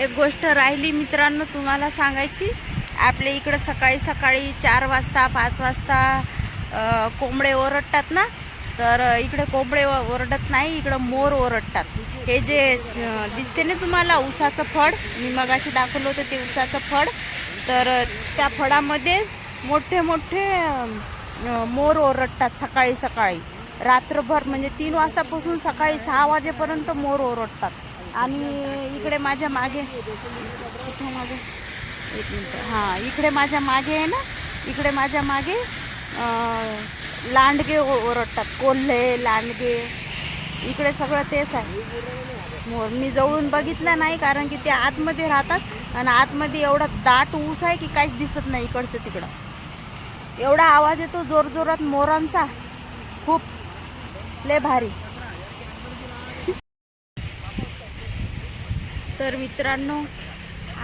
एक गोष्ट राहिली मित्रांनो तुम्हाला सांगायची. आपल्या इकडं सकाळी सकाळी चार वाजता पाच वाजता कोंबडे ओरडतात ना? तर इकडे कोंबडे ओरडत नाही इकडं मोर ओरडतात. हे जे दिसते ना तुम्हाला उसाचं फळ? मी मगाशी दाखवलं होतं ते उसाचं फळ. तर त्या फळामध्ये मोठे मोठे मोर ओरडतात सकाळी सकाळी. रात्रभर म्हणजे तीन वाजतापासून सकाळी सहा वाजेपर्यंत मोर ओरडतात. आणि इकडे माझ्या मागे मागे एक मिनटं. हां इकडे माझ्या मागे आहे ना इकडे माझ्या मागे लांडगे ओ- ओरडतात. कोल्हे लांडगे. इकडे सगळं तेच आहे. मोर मी जवळून बघितलं नाही कारण की ते आतमध्ये राहतात आणि आतमध्ये एवढा दाट ऊस आहे की काहीच दिसत नाही इकडचं तिकडं. एवढा आवाज येतो जोरजोरात मोरांचा. खूप. लय भारी. तर मित्रांनो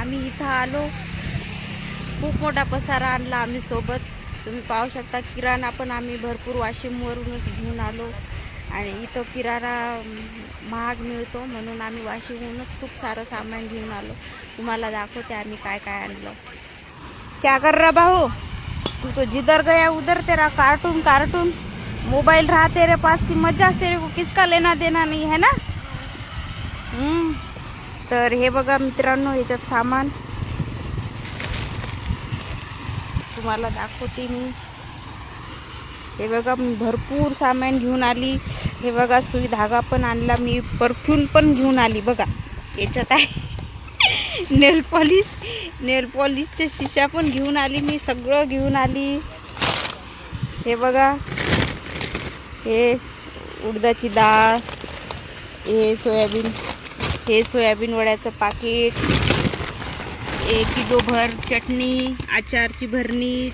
आम्ही इथं आलो. खूप मोठा पसारा आणला आम्ही सोबत. तुम्ही पाहू शकता किराणा पण आम्ही भरपूर वाशिमवरूनच घेऊन आलो. आणि इथं किराणा महाग मिळतो म्हणून आम्ही वाशिमहूनच खूप सारं सामान घेऊन आलो. तुम्हाला दाखवते आम्ही काय काय आणलं. क्या कर रा भाऊ? तू तो जिधर गया उधर तेरा कार्टून कार्टून. मोबाइल रहा तेरे पास की मजा तेरे को किसका लेना देना नहीं है ना? हम्म. तर हे बघा मित्रांनो ह्याच्यात सामान. तुम्हाला दाखवते मी. हे बघा मी भरपूर सामान घेऊन आली. हे बघा सुई धागा पण आणला. मी परफ्यूम पण घेऊन आली बघा. याच्यात आहे. नेल पॉलिश नेल पॉलिशच्या शिशा पण घेऊन आली मी. सगळं घेऊन आली. हे बघा. हे उडदाची डाळ. हे सोयाबीन. हे सोयाबीन वड्याचं पाकिट एक किलो भर चटणी आचारची भरणी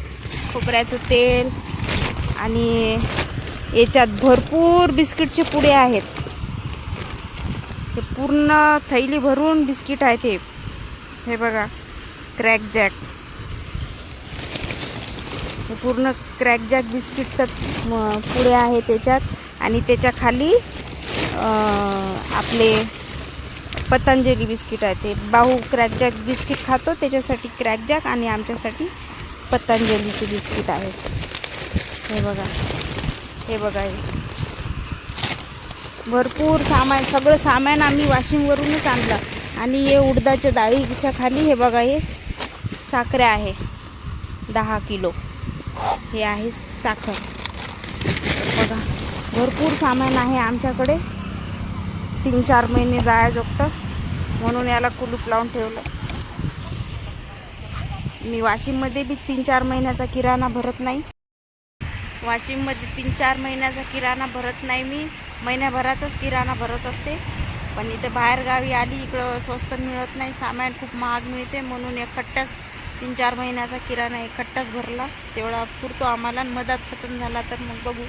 खोबऱ्याचं तेल आणि याच्यात भरपूर बिस्किटचे पुडे आहेत. हे पूर्ण थैली भरून बिस्किट आहेत हे हे बघा क्रॅक जॅक. हे पूर्ण क्रॅक जॅक बिस्किटचं म, पुडे आहे त्याच्यात. आणि त्याच्याखाली आपले पतंजली बिस्किट आहे ते. बाहू क्रॅकजॅक बिस्किट खातो त्याच्यासाठी क्रॅक जॅक आणि आमच्यासाठी पतंजलीचे बिस्किट आहेत. हे बघा. हे बघा हे. भरपूर सामान सगळं सामान आम्ही वाशिमवरूनच आणलं. आणि हे उडदाच्या डाळीच्या खाली हे बघा हे साखरे आहे. दहा किलो. हे आहे साखर. बघा भरपूर सामान आहे आमच्याकडे. तीन चार महिने जायाजोगतं म्हणून याला कुलूप लावून ठेवलं. मी वाशिममध्ये बी तीन चार महिन्याचा किराणा भरत नाही. वाशिममध्ये तीन चार महिन्याचा किराणा भरत नाही मी. महिन्याभराचाच किराणा भरत असते. पण इथं बाहेरगावी आली इकडं स्वस्त मिळत नाही. सामान खूप महाग मिळते. म्हणून एकट्टाच तीन चार महिन्याचा किराणा एकट्टाच भरला. तेवढा पुरतो आम्हाला. मदत मधात खतम झाला तर मग बघू.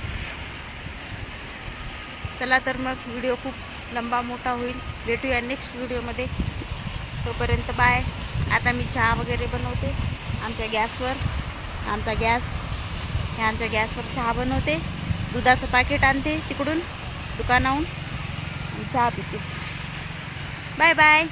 चला तर मग व्हिडिओ खूप लंबा मोठा होईल. भेटूया नेक्स्ट व्हिडिओमध्ये तोपर्यंत बाय आता मी चहा वगैरे बनवते. आमच्या गॅसवर आमचा गॅस हे आमच्या गॅसवर चहा बनवते. दुधाचं पाकिट आणते तिकडून दुकानाहून. चहा पिते. Bye bye